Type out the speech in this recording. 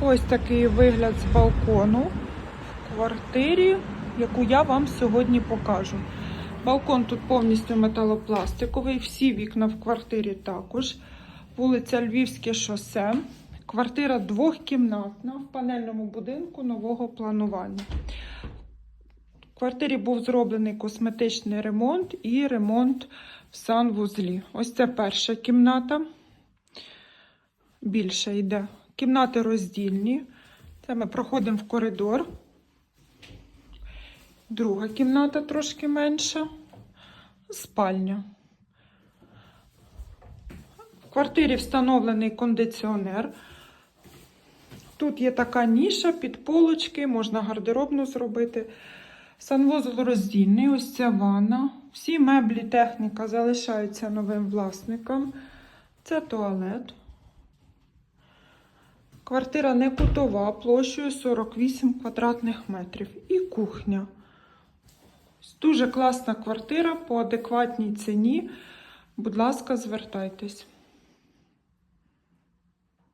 Ось такий вигляд з балкону в квартирі, яку я вам сьогодні покажу. Балкон тут повністю металопластиковий, всі вікна в квартирі також. Вулиця Львівське шосе. Квартира двохкімнатна в панельному будинку нового планування. В квартирі був зроблений косметичний ремонт і ремонт в санвузлі. Ось це перша кімната. Більше йде. Кімнати роздільні. Це ми проходимо в коридор. Друга кімната трошки менша. Спальня. В квартирі встановлений кондиціонер. Тут є така ніша під полочки, можна гардеробну зробити. Санвузол роздільний, ось ця ванна. Всі меблі, техніка залишаються новим власникам. Це туалет. Квартира не кутова, площею 48 квадратних метрів. І кухня. Дуже класна квартира по адекватній ціні. Будь ласка, звертайтесь.